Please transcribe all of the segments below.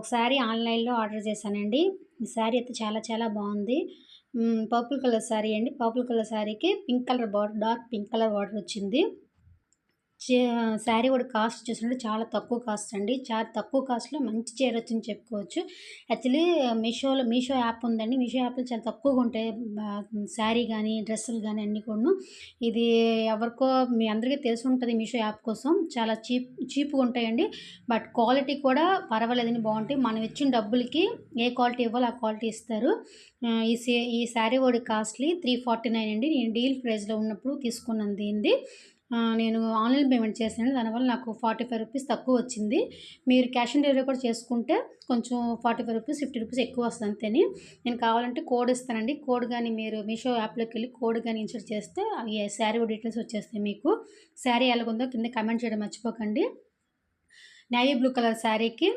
ఒక శారీ ఆన్‌లైన్‌లో ఆర్డర్ చేశానండి. ఈ శారీ అయితే చాలా చాలా బాగుంది పర్పుల్ కలర్ శారీ అండి. పర్పుల్ కలర్ శారీకి pink colour border dark pink colour border వచ్చింది. చే శారీ కూడా కాస్ట్ చూసినట్టు చాలా తక్కువ కాస్ట్ అండి. చాలా తక్కువ కాస్ట్‌లో మంచి చీర వచ్చింది చెప్పుకోవచ్చు. యాక్చువల్లీ మీషోలో మీషో యాప్ ఉందండి. మీషో యాప్‌లో చాలా తక్కువగా ఉంటాయి. శారీ కానీ డ్రెస్సులు కానీ అన్నీ కూడాను. ఇది ఎవరికో మీ అందరికీ తెలిసి ఉంటుంది మీషో యాప్ కోసం. చాలా చీప్ చీప్‌గా ఉంటాయండి. బట్ క్వాలిటీ కూడా పర్వాలేదని బాగుంటాయి మనం ఇచ్చిన డబ్బులకి ఏ క్వాలిటీ ఇవ్వాలో ఆ క్వాలిటీ ఇస్తారు. ఈ సే ఈ శారీ కూడా కాస్ట్‌లీ 349 అండి. నేను డీల్ ప్రైస్‌లో ఉన్నప్పుడు తీసుకున్నాను దీనిది. నేను ఆన్‌లైన్ పేమెంట్ చేశాను. దానివల్ల నాకు ఫార్టీ ఫైవ్ రూపీస్ తక్కువ వచ్చింది. మీరు క్యాష్ ఆన్ డెలివరీ కూడా చేసుకుంటే కొంచెం forty five rupees fifty rupees ఎక్కువ వస్తుంది అంతేని. నేను కావాలంటే కోడ్ ఇస్తానండి. కోడ్ కానీ మీరు మీషో యాప్లోకి వెళ్ళి కోడ్ కానీ ఇన్సర్ట్ చేస్తే ఈ శారీ డీటెయిల్స్ వచ్చేస్తాయి మీకు. శారీ ఎలాగుందో కింద కమెంట్ చేయడం మర్చిపోకండి. నేవీ బ్లూ కలర్ శారీకి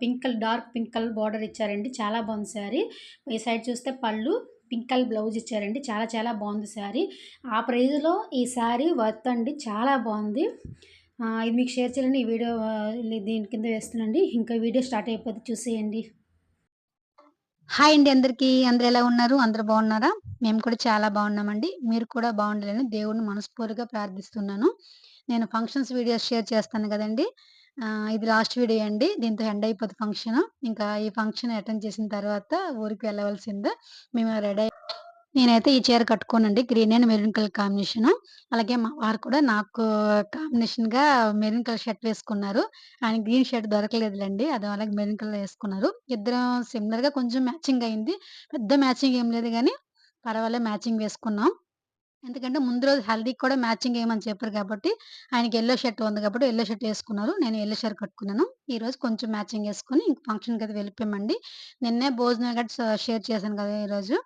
pink colour dark pink colour border ఇచ్చారండి. చాలా బాగుంది శారీ. ఈ సైడ్ చూస్తే పళ్ళు, పింక్ కలర్ బ్లౌజ్ ఇచ్చారండి. చాలా చాలా బాగుంది శారీ. ఆ ప్రైజ్లో ఈ శారీ వర్త్ అండి. చాలా బాగుంది ఇది మీకు షేర్ చేయాలని ఈ వీడియో దీని కింద వేస్తున్నాండి ఇంకా వీడియో స్టార్ట్ అయిపోతే చూసేయండి. హాయ్ అండి అందరికీ. అందరు ఎలా ఉన్నారు? అందరు బాగున్నారా? మేము కూడా చాలా బాగున్నామండి. మీరు కూడా బాగుండాలని దేవుడిని మనస్ఫూర్తిగా ప్రార్థిస్తున్నాను. నేను ఫంక్షన్స్ వీడియోస్ షేర్ చేస్తాను కదండి ఇది లాస్ట్ వీడియో అండి. దీంతో ఎండ్ అయిపోద్ది ఫంక్షన్ ఇంకా ఈ ఫంక్షన్ అటెండ్ చేసిన తర్వాత ఊరికి వెళ్ళవలసిందే. మేము రెడీ నేనైతే ఈ చీర కట్టుకోనండి. Green and maroon colour combination అలాగే మా వారు కూడా నాకు కాంబినేషన్‌గా మెరూన్ కలర్ షర్ట్ వేసుకున్నారు. ఆయన గ్రీన్ షర్ట్ దొరకలేదులేండి అది అలాగే మెరూన్ కలర్ వేసుకున్నారు ఇద్దరం సిమిలర్‌గా కొంచెం మ్యాచింగ్ అయింది. పెద్ద మ్యాచింగ్ ఏం లేదు కానీ పర్వాలేదు మ్యాచింగ్ వేసుకున్నాం. ఎందుకంటే ముందు రోజు హల్దీకి కూడా మ్యాచింగ్ వేయమని చెప్పారు కాబట్టి, ఆయనకి ఎల్లో షర్ట్ ఉంది కాబట్టి ఎల్లో షర్ట్ వేసుకున్నారు నేను ఎల్లో షర్ట్ కట్టుకున్నాను. ఈరోజు కొంచెం మ్యాచింగ్ వేసుకుని ఇంక ఫంక్షన్‌కయితే వెళ్ళిపోయామండి. నిన్నే భోజనం గట్రా షేర్ చేశాను కదా! ఈరోజు.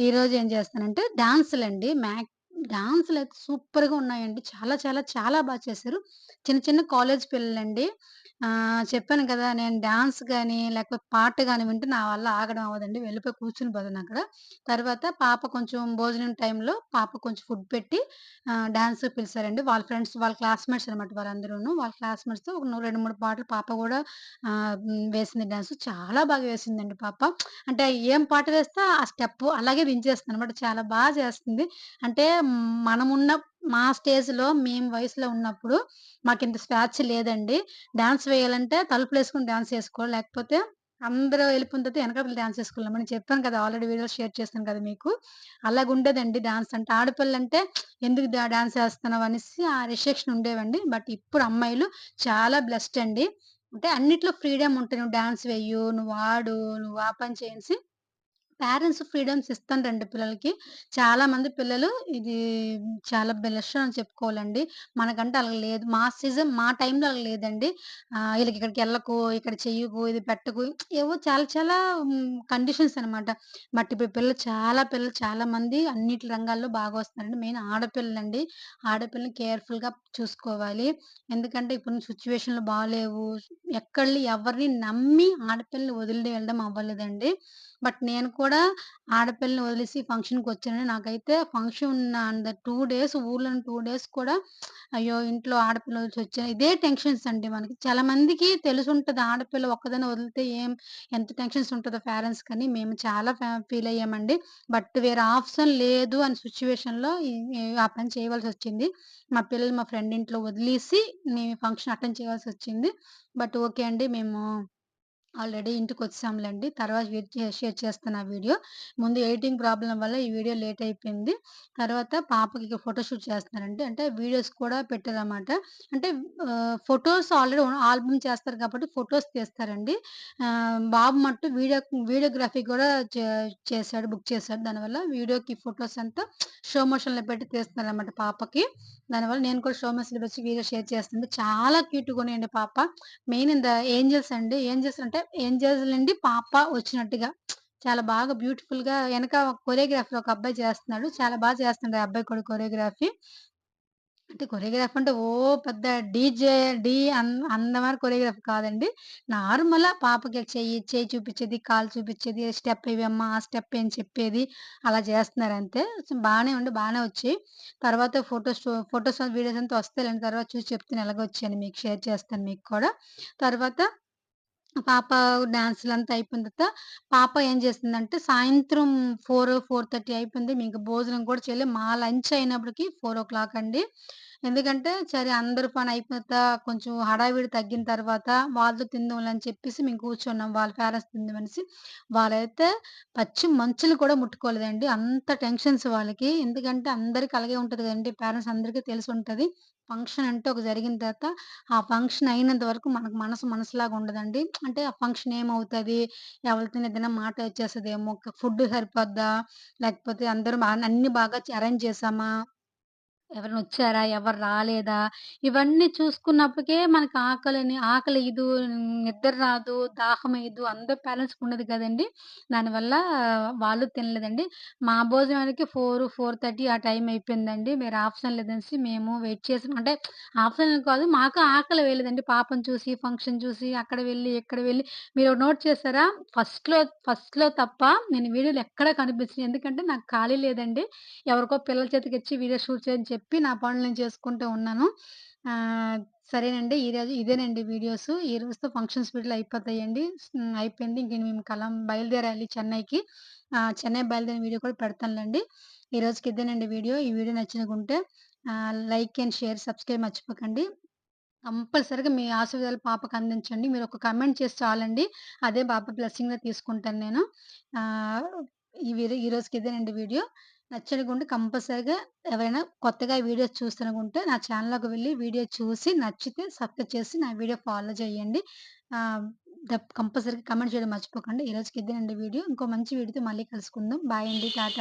ఈరోజు ఏం చేస్తానంటే డాన్సులండి. మ్యాక్ డాన్సులయితే సూపర్‌గా ఉన్నాయండి. చాలా చాలా చాలా బాగా చేశారు. చిన్న చిన్న కాలేజ్ పిల్లలండి. చెప్పాను కదా! నేను డాన్స్ కానీ లేకపోతే పాట కానీ వింటే నా వల్ల ఆగడం అవ్వదండి. వెళ్ళిపోయి కూర్చుని అక్కడ తర్వాత పాప కొంచెం భోజనం టైంలో పాప కొంచెం ఫుడ్ పెట్టి డాన్స్ పిలిచారండి వాళ్ళ ఫ్రెండ్స్ వాళ్ళ క్లాస్‌మేట్స్ అనమాట వాళ్ళందరూ వాళ్ళ క్లాస్‌మేట్స్‌తో ఒక 2, 3 పాటలు పాప కూడా వేసింది డాన్స్. చాలా బాగా వేసిందండి పాప. అంటే ఏం పాట వేస్తే ఆ స్టెప్ అలాగే దించేస్తుందనమాట. చాలా బాగా చేస్తుంది. అంటే మనమున్న మా స్టేజ్‌లో మేము వయసులో ఉన్నప్పుడు మాకు ఇంత స్వేచ్ఛ లేదండి. డాన్స్ వేయాలంటే తలుపులు వేసుకుని డాన్స్ వేసుకో లేకపోతే అందరూ వెళ్ళిపోయిన తర్వాత వెనకపిల్ల డాన్స్ ఏసుకోవాలి. చెప్పాను కదా! ఆల్రెడీ వీడియో షేర్ చేశాను కదా మీకు. అలాగుండేదండి డాన్స్ అంటే. ఆడపిల్లంటే ఎందుకు డాన్స్ వేస్తున్నావు అనేసి ఆ రిస్ట్రిక్షన్ ఉండేవండి. బట్ ఇప్పుడు అమ్మాయిలు చాలా బ్లెస్డ్ అండి. అంటే అన్నిట్లో ఫ్రీడమ్ ఉంటుంది నువ్వు డాన్స్ వేయు నువ్వు ఆడు, నువ్వు ఆ పని చెయి పేరెంట్స్ ఫ్రీడమ్స్ ఇస్తాండ్రండి పిల్లలకి. చాలా మంది పిల్లలు ఇది చాలా బెస్ట్ అని చెప్పుకోవాలండి. మనకంటే అలా లేదు. మా సీజన్ మా టైంలో అలా లేదండి. వీళ్ళకి ఇక్కడికి వెళ్ళకు ఇక్కడ చెయ్యకు, ఇది పెట్టకు ఏవో చాలా చాలా కండిషన్స్ అనమాట. బట్ ఇప్పుడు పిల్లలు చాలా పిల్లలు చాలా మంది అన్నిటి రంగాల్లో బాగా వస్తున్నారండి. మెయిన్ ఆడపిల్లలండి. ఆడపిల్లని కేర్‌ఫుల్‌గా చూసుకోవాలి. ఎందుకంటే ఇప్పుడు సిచ్యువేషన్లు బాగాలేవు ఎక్కడ ఎవరిని నమ్మి ఆడపిల్లని వదిలి వెళ్ళడం అవ్వలేదండి. బట్ నేను కూడా ఆడపిల్లని వదిలేసి ఫంక్షన్కి వచ్చానని నాకైతే ఫంక్షన్ ఉన్న అంద 2 డేస్ ఊర్లో టూ డేస్ కూడా అయ్యో! ఇంట్లో ఆడపిల్ల వదిలేసొచ్చా ఇదే టెన్షన్స్ అండి మనకి. చాలా మందికి తెలిసుంటది ఆడపిల్ల ఒక్కదాన్ని వదిలితే ఏం ఎంత టెన్షన్స్ ఉంటుందో పేరెంట్స్ కానీ మేము చాలా ఫ్యా ఫీల్ అయ్యామండి. బట్ వేరే ఆప్షన్ లేదు అనే సిచ్యువేషన్లో ఆ పని చేయవలసొచ్చింది. మా పిల్లలు మా ఫ్రెండ్ ఇంట్లో వదిలేసి మేము ఫంక్షన్ అటెండ్ చేయాల్సొచ్చింది. బట్ ఓకే అండి. మేము ఆల్రెడీ ఇంటికి వచ్చాంలేండి తర్వాత షేర్ చేస్తాను ఆ వీడియో. ముందు ఎడిటింగ్ ప్రాబ్లం వల్ల ఈ వీడియో లేట్ అయిపోయింది. తర్వాత పాపకి ఇక ఫోటోషూట్ చేస్తున్నారండి. అంటే వీడియోస్ కూడా పెట్టారన్నమాట. అంటే ఫొటోస్ ఆల్రెడీ ఆల్బమ్ చేస్తారు కాబట్టి ఫొటోస్ తీస్తారండి. బాబు మట్టు వీడియో వీడియోగ్రఫీ కూడా చే చేశాడు. బుక్ చేశాడు. దానివల్ల వీడియోకి ఫొటోస్ అంతా షో మోషన్‌లో పెట్టి తీస్తున్నారన్నమాట పాపకి. దానివల్ల నేను కూడా షో మోషన్‌లో వీడియో షేర్ చేస్తుంది చాలా క్యూట్‌గా ఉన్నాయండి పాప. మెయిన్ ఇన్ ద ఏంజెల్స్ అండి. ఏంజెల్స్ అంటే ఏంజెల్స్ నుండి పాప వచ్చినట్టుగా చాలా బాగా బ్యూటిఫుల్గా వెనక కొరియోగ్రాఫర్ ఒక అబ్బాయి చేస్తున్నాడు. చాలా బాగా చేస్తున్నాడు ఆ అబ్బాయి కూడా కొరియోగ్రఫీ. అంటే కొరియోగ్రాఫ్ అంటే ఓ పెద్ద డీజే డీ అన్ అందమైన కొరియోగ్రాఫ్ కాదండి. నార్మల్‌గా పాపకి చెయ్యి చేయి చూపించేది కాలు చూపించేది స్టెప్ ఎయ్యమ్మా, ఆ స్టెప్ ఏం చెప్పేది అలా చేస్తున్నారు అంతే బాగానే ఉండి బాగానే వచ్చాయి. తర్వాత ఫోటోస్ ఫోటోస్, వీడియోస్ అంతా వస్తాయి తర్వాత చూసి చెప్తాను ఎలాగొచ్చాయని మీకు షేర్ చేస్తాను మీకు కూడా. తర్వాత పాప డాన్సులంతా అయిపోయిన తర్వాత పాప ఏం చేసిందంటే సాయంత్రం 4, 4:30 అయిపోయింది. ఇంకా భోజనం కూడా చేయలేదు మా లంచ్ అయినప్పటికి 4:00 అండి. ఎందుకంటే సరే అందరి పని అయిపోయిన కొంచెం హడావిడి తగ్గిన తర్వాత వాళ్ళతో తిందాం అని చెప్పేసి మేము కూర్చున్నాం. వాళ్ళ పేరెంట్స్ తిందామనేసి. వాళ్ళైతే పచ్చి మంచులు కూడా ముట్టుకోలేదండి. అంత టెన్షన్స్ వాళ్ళకి. ఎందుకంటే అందరికి అలాగే ఉంటుంది కదండి పేరెంట్స్ అందరికీ తెలిసి ఉంటుంది ఫంక్షన్ అంటే ఒక జరిగిన తర్వాత ఆ ఫంక్షన్ అయినంత వరకు మనకు మనసు మనసులాగా ఉండదండి. అంటే ఆ ఫంక్షన్ ఏమవుతుంది ఎవరితో ఏదైనా మాట వచ్చేస్తదేమో, ఫుడ్ సరిపోద్దా? లేకపోతే అందరూ అన్ని బాగా అరేంజ్ చేసామా ఎవరైనా వచ్చారా ఎవరు రాలేదా? ఇవన్నీ చూసుకున్నప్పటికే మనకు ఆకలి ఇదు నిద్ర రాదు, దాహమేయదు. అందరి పేరెంట్స్‌కుండదు కదండి దానివల్ల వాళ్ళు తినలేదండి. మా భోజనానికి 4, 4:30 ఆ టైం అయిపోయిందండి. మీరు ఆప్షన్ లేదనేసి మేము వెయిట్ చేసాం. అంటే ఆప్షన్ కాదు మాకు ఆకలి వేయలేదండి. పాపం చూసి, ఫంక్షన్ చూసి, అక్కడ వెళ్ళి, ఎక్కడ వెళ్ళి మీరు నోట్ చేసారా? ఫస్ట్‌లో ఫస్ట్‌లో తప్ప నేను వీడియోలు ఎక్కడ కనిపించింది ఎందుకంటే నాకు ఖాళీ లేదండి. ఎవరికో పిల్లల చేతికిచ్చి వీడియో షూట్ చేయని చెప్పి చెప్పి నా పనులు నేను చేసుకుంటూ ఉన్నాను. సరేనండి. ఈరోజు ఇదేనండి వీడియోస్. ఈ రోజుతో ఫంక్షన్స్ వీడియోలు అయిపోతాయండి. అయిపోయింది. ఇంక మేము కలం బయలుదేరాలి చెన్నైకి. చెన్నై బయలుదేరిన వీడియో కూడా పెడతానులేండి ఈ రోజుకి ఇదేనండి వీడియో. ఈ వీడియో నచ్చినకుంటే లైక్ అండ్ షేర్, సబ్స్క్రైబ్ మర్చిపోకండి. కంపల్సరిగా మీ ఆశీర్వాదాలు పాపకు అందించండి. మీరు ఒక కమెంట్ చేస్తే చాలండి. అదే పాప బ్లెస్సింగ్‌గా తీసుకుంటాను నేను. ఈ వీడియో ఈ రోజుకి ఇదేనండి వీడియో. నచ్చనుకుంటే కంపల్సరీగా ఎవరైనా కొత్తగా వీడియోస్ చూస్తనుకుంటే నా ఛానల్‌లోకి వెళ్ళి వీడియో చూసి నచ్చితే సబ్స్క్రైబ్ చేసి నా వీడియో ఫాలో చేయండి. ఆహ్, కమెంట్ కంపల్సరీగా చేయడం మర్చిపోకండి. ఈ రోజుకి ఇదేనండి వీడియో. ఇంకో మంచి వీడియోతో మళ్ళీ కలుసుకుందాం. బాయ్ అండి. టాటా.